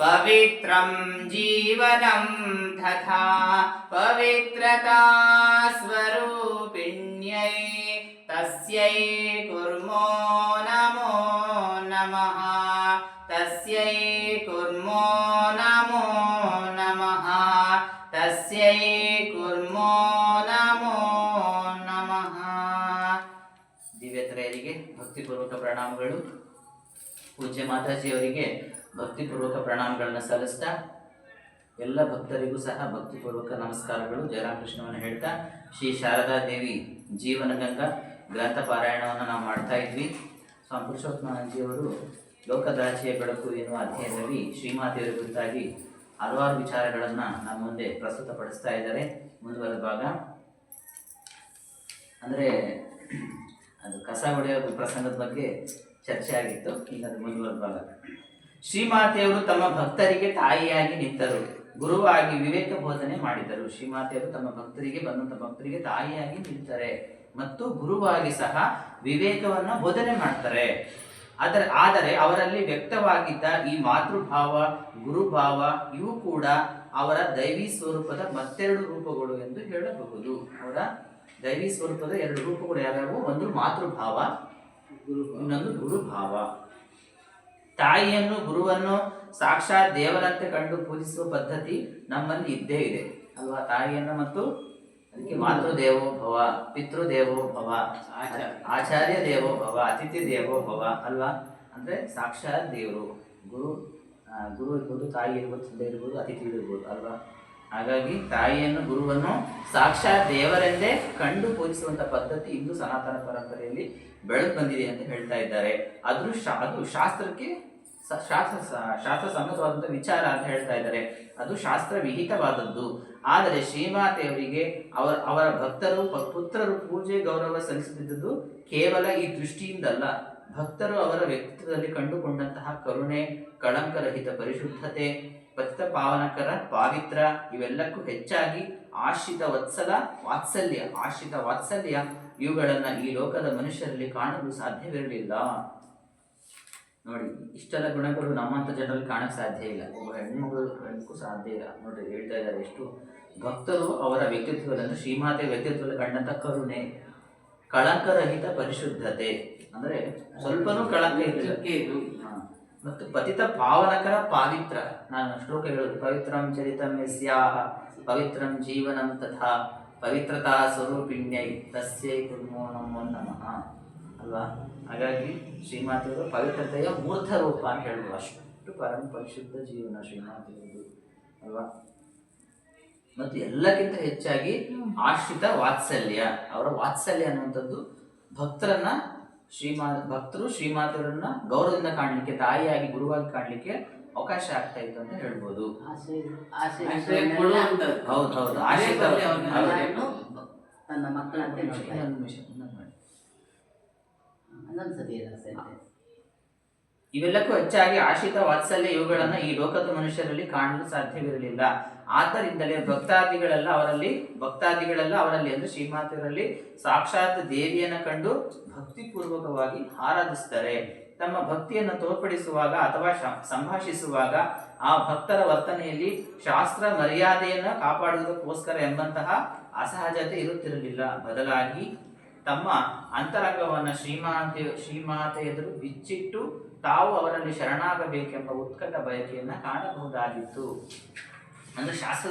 पवित्रं जीवनं तथा पवित्रता स्वरूपिण्यै तस्यै कुर्मो नमो नमः तस्यै कुर्मो नमो नमः तस्यै कुर्मो नमो नमः ದಿವ್ಯತ್ರಯರಿಗೆ ಭಕ್ತಿಪೂರ್ವಕ ಪ್ರಣಾಮಗಳು ಪೂಜ್ಯ ಮಾತಾಜಿಯವರಿಗೆ ಭಕ್ತಿಪೂರ್ವಕ ಪ್ರಣಾಮಗಳನ್ನು ಸಲ್ಲಿಸ್ತಾ ಎಲ್ಲ ಭಕ್ತರಿಗೂ ಸಹ ಭಕ್ತಿಪೂರ್ವಕ ನಮಸ್ಕಾರಗಳು. ಜಯರಾಮಕೃಷ್ಣವನ್ನು ಹೇಳ್ತಾ, ಶ್ರೀ ಶಾರದಾ ದೇವಿ ಜೀವನ ಗಂಗಾ ಗ್ರಂಥ ಪಾರಾಯಣವನ್ನು ನಾವು ಮಾಡ್ತಾ ಇದ್ವಿ. ಸ್ವಾಮಿ ಪುರುಷೋತ್ತಮಾನಂಜಿಯವರು ಲೋಕದಾಚಿಯ ಬೆಳಕು ಎನ್ನುವ ಅಧ್ಯಯನದಲ್ಲಿ ಶ್ರೀಮಾತೆಯವರ ಕುರಿತಾಗಿ ಹಲವಾರು ವಿಚಾರಗಳನ್ನು ನಮ್ಮ ಮುಂದೆ ಪ್ರಸ್ತುತಪಡಿಸ್ತಾ ಇದ್ದಾರೆ. ಮುಂದುವರೆದ ಭಾಗ. ಅಂದರೆ ಅದು ಕಸ ಹೊಡೆಯೋ ಪ್ರಸಂಗದ ಬಗ್ಗೆ ಚರ್ಚೆ ಆಗಿತ್ತು, ಈಗ ಅದು ಮುಂದುವರೆದ ಭಾಗ. ಶ್ರೀಮಾತೆಯವರು ತಮ್ಮ ಭಕ್ತರಿಗೆ ತಾಯಿಯಾಗಿ ನಿಂತರು. ಗುರುವಾಗಿ ವಿವೇಕ ಬೋಧನೆ ಮಾಡಿದರು. ಶ್ರೀಮಾತೆಯವರು ತಮ್ಮ ಭಕ್ತರಿಗೆ ಬಂದಂತ ಭಕ್ತರಿಗೆ ತಾಯಿಯಾಗಿ ನಿಲ್ತಾರೆ ಮತ್ತು ಗುರುವಾಗಿ ಸಹ ವಿವೇಕವನ್ನು ಬೋಧನೆ ಮಾಡ್ತಾರೆ. ಅದರ ಆದರೆ ಅವರಲ್ಲಿ ವ್ಯಕ್ತವಾಗಿದ್ದ ಈ ಮಾತೃಭಾವ ಗುರುಭಾವ ಇವು ಕೂಡ ಅವರ ದೈವಿ ಸ್ವರೂಪದ ಮತ್ತೆರಡು ರೂಪಗಳು ಎಂದು ಹೇಳಬಹುದು. ಅವರ ದೈವಿ ಸ್ವರೂಪದ ಎರಡು ರೂಪಗಳು ಯಾವ್ಯಾವು? ಒಂದು ಮಾತೃಭಾವ ಇನ್ನೊಂದು ಗುರುಭಾವ. ತಾಯಿಯನ್ನು, ಗುರುವನ್ನು ಸಾಕ್ಷಾತ್ ದೇವರಂತೆ ಕಂಡು ಪೂಜಿಸುವ ಪದ್ಧತಿ ನಮ್ಮಲ್ಲಿ ಇದ್ದೇ ಇದೆ. ಅಲ್ವಾ? ತಾಯಿಯನ್ನು ಮತ್ತು ಅದಕ್ಕೆ ಮಾತೃ ದೇವೋ ಭವ ಪಿತೃ ದೇವೋ ಭವ, ಆಚಾರ್ಯ ದೇವೋ ಭವ, ಅತಿಥಿ ದೇವೋ ಭವ, ಅಲ್ವಾ? ಅಂದ್ರೆ ಸಾಕ್ಷಾತ್ ದೇವರು. ಗುರು ಗುರು ಇರ್ಬೋದು, ತಾಯಿ ಇರ್ಬೋದು, ತಂದೆ ಇರ್ಬೋದು, ಅತಿಥಿ ಇರ್ಬೋದು, ಅಲ್ವಾ? ಹಾಗಾಗಿ ತಾಯಿಯನ್ನು, ಗುರುವನ್ನು ಸಾಕ್ಷಾತ್ ದೇವರೆಂದೇ ಕಂಡು ಪೂಜಿಸುವಂತ ಪದ್ಧತಿ ಇಂದು ಸನಾತನ ಪರಂಪರೆಯಲ್ಲಿ ಬೆಳೆದು ಬಂದಿದೆ ಅಂತ ಹೇಳ್ತಾ ಇದ್ದಾರೆ. ಅದ್ರ ಶಾ, ಅದು ಶಾಸ್ತ್ರಕ್ಕೆ ಶಾಸ್ತ್ರ ಶಾಸ್ತ್ರ ಸಮ್ಮತವಾದಂಥ ವಿಚಾರ ಅಂತ ಹೇಳ್ತಾ ಇದ್ದಾರೆ. ಅದು ಶಾಸ್ತ್ರ ವಿಹಿತವಾದದ್ದು. ಆದರೆ ಶ್ರೀಮಾತೆಯವರಿಗೆ ಅವರ ಅವರ ಭಕ್ತರು ಪುತ್ರರು ಪೂಜೆ, ಗೌರವ ಸಲ್ಲಿಸುತ್ತಿದ್ದುದು ಕೇವಲ ಈ ದೃಷ್ಟಿಯಿಂದಲ್ಲ. ಭಕ್ತರು ಅವರ ವ್ಯಕ್ತಿತ್ವದಲ್ಲಿ ಕಂಡುಕೊಂಡಂತಹ ಕರುಣೆ, ಕಳಂಕರಹಿತ ಪರಿಶುದ್ಧತೆ ಪತಿತ ಪಾವನಕರ ಪಾವಿತ್ರ ಇವೆಲ್ಲಕ್ಕೂ ಹೆಚ್ಚಾಗಿ ಆಶ್ರಿತ ವತ್ಸಲ ವಾತ್ಸಲ್ಯ ಆಶ್ರಿತ ವಾತ್ಸಲ್ಯ ಇವುಗಳನ್ನ ಈ ಲೋಕದ ಮನುಷ್ಯರಲ್ಲಿ ಕಾಣಲು ಸಾಧ್ಯವಿರಲಿಲ್ಲ. ನೋಡಿ ಇಷ್ಟೆಲ್ಲ ಗುಣಗಳು ನಮ್ಮಂತ ಜನರಲ್ಲಿ ಕಾಣಕ್ ಸಾಧ್ಯ ಇಲ್ಲ. ಒಬ್ಬ ಹೆಣ್ಮಗಳು ಸಾಧ್ಯ ಇಲ್ಲ. ನೋಡ್ರಿ ಹೇಳ್ತಾ ಇದ್ದಾರೆ ಎಷ್ಟು ಭಕ್ತರು ಅವರ ವ್ಯಕ್ತಿತ್ವಗಳನ್ನು ಶ್ರೀಮಾತೆ ವ್ಯಕ್ತಿತ್ವದಲ್ಲಿ ಕಂಡಂತ ಕರುಣೆ ಕಳಂಕರಹಿತ ಪರಿಶುದ್ಧತೆ. ಅಂದ್ರೆ ಸ್ವಲ್ಪನೂ ಕಳಂಕ ಇರಲಿಲ್ಲ. ಮತ್ತು ಪತಿತ ಪಾವನಕರ ಪಾವಿತ್ರ. ನಾನು ಶ್ಲೋಕ ಹೇಳೋದು ಪವಿತ್ರಂ ಚರಿತಂ ಯಸ್ಯಾಹ ಪವಿತ್ರಂ ಜೀವನಂ ತಥಾ ಪವಿತ್ರತಾ ಸ್ವರೂಪಿಣ್ಯೈ ತಸ್ಯೈ ಕುರ್ಮೋ ನಮೋ. ನಮಃ ಅಲ್ವಾ? ಹಾಗಾಗಿ ಶ್ರೀಮಾತೆಯವರು ಪವಿತ್ರತೆಯ ಮೂರ್ತ ರೂಪ ಅಂತ ಹೇಳುವ ಅಷ್ಟು ಪರಮ ಪರಿಶುದ್ಧ ಜೀವನ ಶ್ರೀಮಾತೆಯವರು ಅಲ್ವಾ? ಮತ್ತು ಎಲ್ಲಕ್ಕಿಂತ ಹೆಚ್ಚಾಗಿ ಆಶ್ರಿತ ವಾತ್ಸಲ್ಯ. ಅವರ ವಾತ್ಸಲ್ಯ ಅನ್ನುವಂಥದ್ದು ಭಕ್ತರನ್ನ ಶ್ರೀಮಾ ಭಕ್ತರು ಶ್ರೀಮಾತರನ್ನ ಗೌರವದಿಂದ ಕಾಣಲಿಕ್ಕೆ ತಾಯಿಯಾಗಿ ಗುರುವಾಗಿ ಕಾಣಲಿಕ್ಕೆ ಅವಕಾಶ ಆಗ್ತಾ ಇತ್ತು ಅಂತ ಹೇಳ್ಬೋದು. ಆಶ್ರಯ ಕೊಡುವಂಥದ್ದು. ಹೌದು ಹೌದು. ಅದೇ ಆಶ್ರಿತ ಮಾಡಿ ಅವ್ರನ್ನ ಹೌದು. ಅವರನ್ನು ತನ್ನ ಮಕ್ಕಳಂತೆ ಇವೆಲ್ಲಕ್ಕೂ ಹೆಚ್ಚಾಗಿ ಆಶ್ರಿತ ವಾತ್ಸಲ್ಯ ಇವುಗಳನ್ನು ಈ ಲೋಕದ ಮನುಷ್ಯರಲ್ಲಿ ಕಾಣಲು ಸಾಧ್ಯವಿರಲಿಲ್ಲ. ಆದ್ದರಿಂದಲೇ ಭಕ್ತಾದಿಗಳೆಲ್ಲ ಅವರಲ್ಲಿ ಭಕ್ತಾದಿಗಳೆಲ್ಲ ಅವರಲ್ಲಿ ಎಂದು ಶ್ರೀಮಾತರಲ್ಲಿ ಸಾಕ್ಷಾತ್ ದೇವಿಯನ್ನು ಕಂಡು ಭಕ್ತಿಪೂರ್ವಕವಾಗಿ ಆರಾಧಿಸ್ತಾರೆ. ತಮ್ಮ ಭಕ್ತಿಯನ್ನು ತೋರ್ಪಡಿಸುವಾಗ ಅಥವಾ ಸಂಭಾಷಿಸುವಾಗ ಆ ಭಕ್ತರ ವರ್ತನೆಯಲ್ಲಿ ಶಾಸ್ತ್ರ ಮರ್ಯಾದೆಯನ್ನು ಕಾಪಾಡುವುದಕ್ಕೋಸ್ಕರ ಎಂಬಂತಹ ಅಸಹಜತೆ ಇರುತ್ತಿರಲಿಲ್ಲ. ಬದಲಾಗಿ ತಮ್ಮ ಅಂತರಂಗವನ್ನು ಶ್ರೀಮಾತೆ ಶ್ರೀಮಾತೆ ಎದುರು ಬಿಚ್ಚಿಟ್ಟು ತಾವು ಅವರಲ್ಲಿ ಶರಣಾಗಬೇಕೆಂಬ ಉತ್ಕಟ ಬಯಕೆಯನ್ನು ಕಾಣಬಹುದಾಗಿತ್ತು. ಅಂದ್ರೆ ಶಾಸ್ತ್ರ